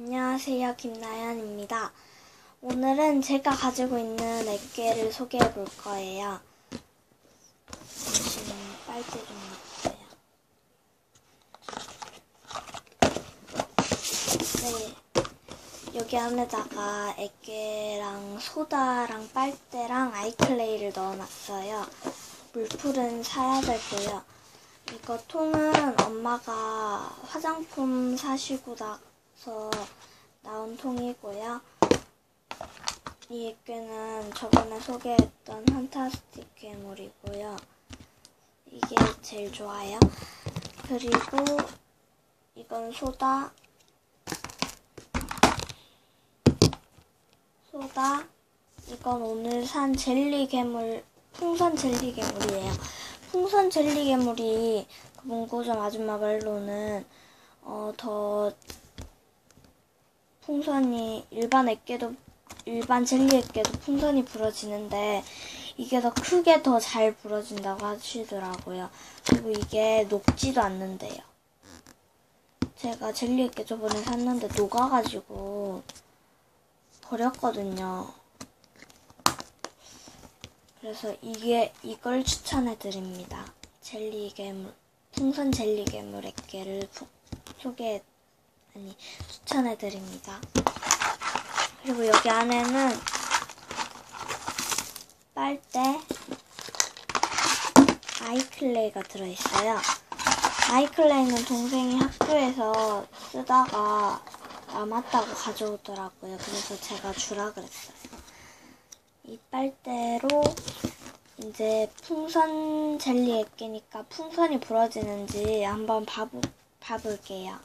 안녕하세요. 김나연입니다. 오늘은 제가 가지고 있는 액계를 소개해 볼 거예요. 잠시만 빨대 좀 넣고요. 네. 여기 안에다가 액계랑 소다랑 빨대랑 아이클레이를 넣어놨어요. 물풀은 사야 되고요. 이거 통은 엄마가 화장품 사시고 나 서 나온 통이고요. 이 액괴는 저번에 소개했던 판타스틱 괴물이고요. 이게 제일 좋아요. 그리고 이건 소다, 소다, 이건 오늘 산 젤리 괴물, 풍선 젤리 괴물이에요. 풍선 젤리 괴물이 그 문구점 아줌마 말로는 어, 더 풍선이 일반 액계도 일반 젤리 액계도 풍선이 부러지는데 이게 더 크게 더 잘 부러진다고 하시더라고요. 그리고 이게 녹지도 않는데요. 제가 젤리 액계 저번에 샀는데 녹아가지고 버렸거든요. 그래서 이게 이걸 추천해 드립니다. 젤리 괴물 풍선 젤리 괴물 액계를 소개 아니 추천해 드립니다. 그리고 여기 안에는 빨대 아이클레이가 들어있어요. 아이클레이는 동생이 학교에서 쓰다가 남았다고 가져오더라고요. 그래서 제가 주라 그랬어요. 이 빨대로 이제 풍선 젤리 액기니까 풍선이 부러지는지 한번 봐보, 봐볼게요.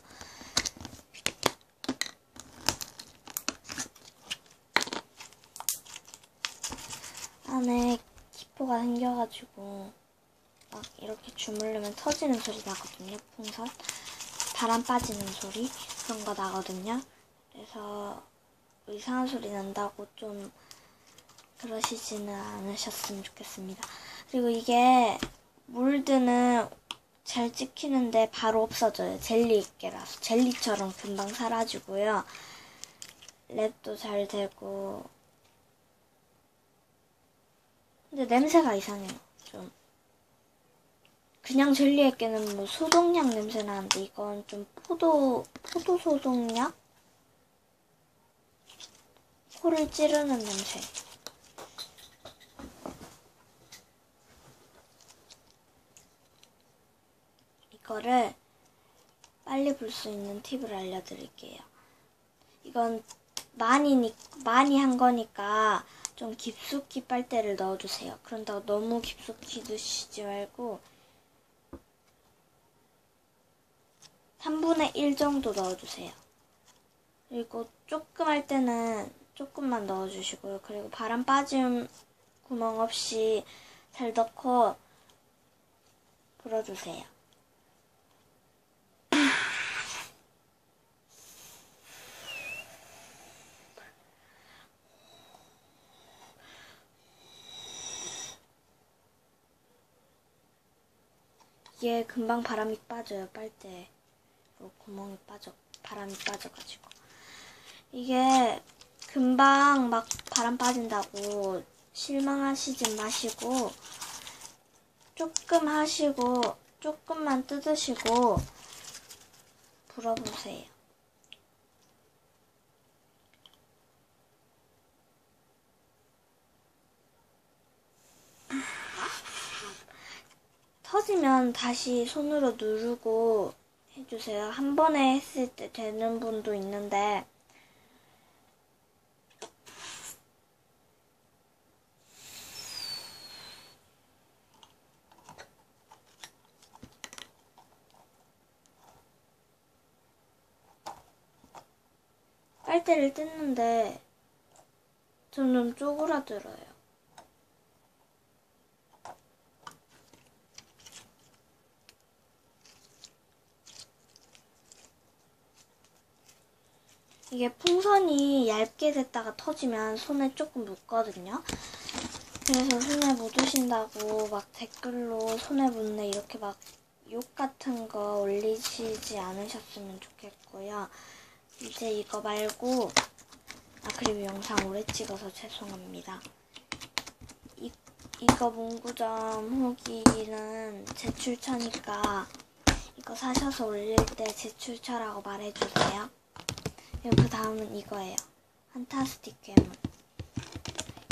안에 기포가 생겨가지고 막 이렇게 주물르면 터지는 소리 나거든요. 풍선 바람 빠지는 소리 그런 거 나거든요. 그래서 이상한 소리 난다고 좀 그러시지는 않으셨으면 좋겠습니다. 그리고 이게 몰드는 잘 찍히는데 바로 없어져요. 젤리 있게라서 젤리처럼 금방 사라지고요. 랩도 잘 되고 근데 냄새가 이상해요. 좀 그냥 젤리 액계는 뭐 소독약 냄새 나는데 이건 좀 포도 포도 소독약 코를 찌르는 냄새. 이거를 빨리 불수 있는 팁을 알려드릴게요. 이건 많이 많이 한 거니까 좀 깊숙이 빨대를 넣어주세요. 그런다고 너무 깊숙이 넣으시지 말고 3분의 1 정도 넣어주세요. 그리고 조금 할 때는 조금만 넣어주시고요. 그리고 바람 빠짐 구멍 없이 잘 넣고 불어주세요. 이게 금방 바람이 빠져요 빨대 구멍이 빠져 바람이 빠져가지고 이게 금방 막 바람 빠진다고 실망하시지 마시고 조금 하시고 조금만 뜯으시고 불어보세요. 터지면 다시 손으로 누르고 해주세요. 한 번에 했을 때 되는 분도 있는데 빨대를 뜯는데 점점 쪼그라들어요. 이게 풍선이 얇게 됐다가 터지면 손에 조금 묻거든요. 그래서 손에 묻으신다고 막 댓글로 손에 묻네 이렇게 막 욕 같은 거 올리시지 않으셨으면 좋겠고요. 이제 이거 말고 아 그리고 영상 오래 찍어서 죄송합니다. 이 이거 문구점 후기는 제출처니까 이거 사셔서 올릴 때 제출처라고 말해주세요. 그 다음은 이거예요. 판타스틱 괴물.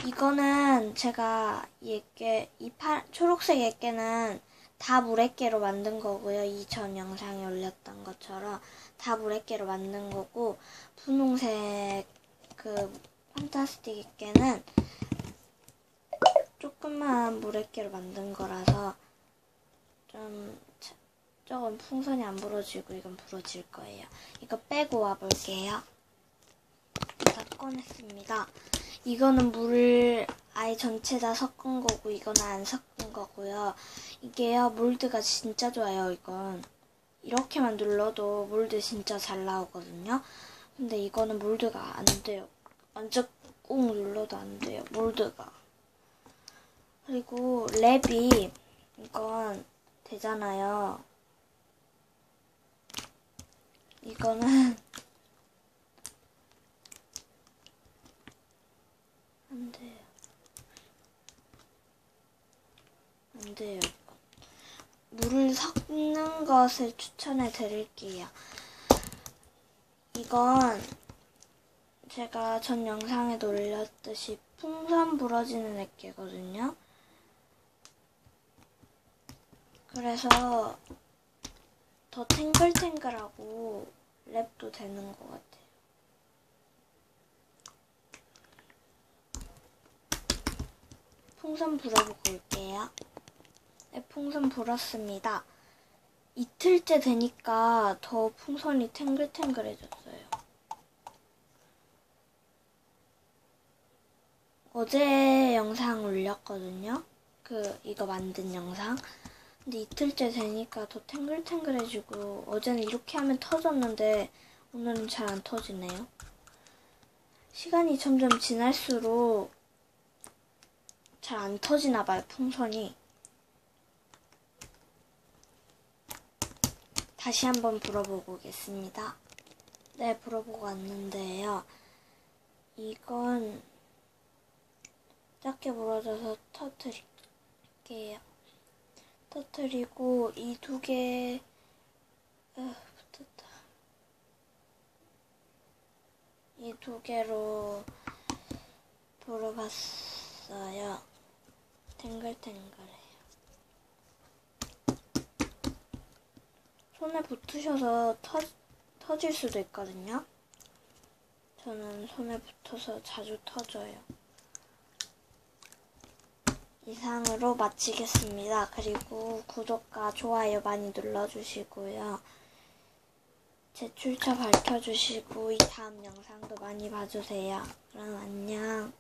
이거는 제가 이 액괴, 이 파, 초록색 액괴는 다 물액괴로 만든 거고요. 이 전 영상에 올렸던 것처럼 다 물액괴로 만든 거고 분홍색 그 판타스틱 액괴는 조금만 물액괴로 만든 거라서 좀 차- 조금 풍선이 안 부러지고 이건 부러질 거예요. 이거 빼고 와볼게요. 다 꺼냈습니다. 이거는 물을 아예 전체 다 섞은 거고 이거는 안 섞은 거고요. 이게요 몰드가 진짜 좋아요. 이건 이렇게만 눌러도 몰드 진짜 잘 나오거든요. 근데 이거는 몰드가 안 돼요. 완전 꾹 눌러도 안 돼요. 몰드가. 그리고 랩이 이건 되잖아요. 이거는 안 돼요. 안 돼요. 물을 섞는 것을 추천해 드릴게요. 이건 제가 전 영상에도 올렸듯이 풍선 부러지는 액계거든요. 그래서 더 탱글탱글하고 랩도 되는 것 같아요. 풍선 불어보고 올게요. 네, 풍선 불었습니다. 이틀째 되니까 더 풍선이 탱글탱글해졌어요. 어제 영상 올렸거든요. 그 이거 만든 영상. 근데 이틀째 되니까 더 탱글탱글해지고 어제는 이렇게 하면 터졌는데 오늘은 잘 안 터지네요. 시간이 점점 지날수록 잘 안 터지나 봐요, 풍선이. 다시 한번 불어보고 오겠습니다. 네, 불어보고 왔는데요. 이건 작게 불어져서 터트릴게요. 터트리고 이 두 개, 어, 붙었다. 이 두 개로 불어봤어요. 탱글탱글해요. 손에 붙으셔서 터, 터질 수도 있거든요. 저는 손에 붙어서 자주 터져요. 이상으로 마치겠습니다. 그리고 구독과 좋아요 많이 눌러주시고요. 제 출처 밝혀주시고 이 다음 영상도 많이 봐주세요. 그럼 안녕.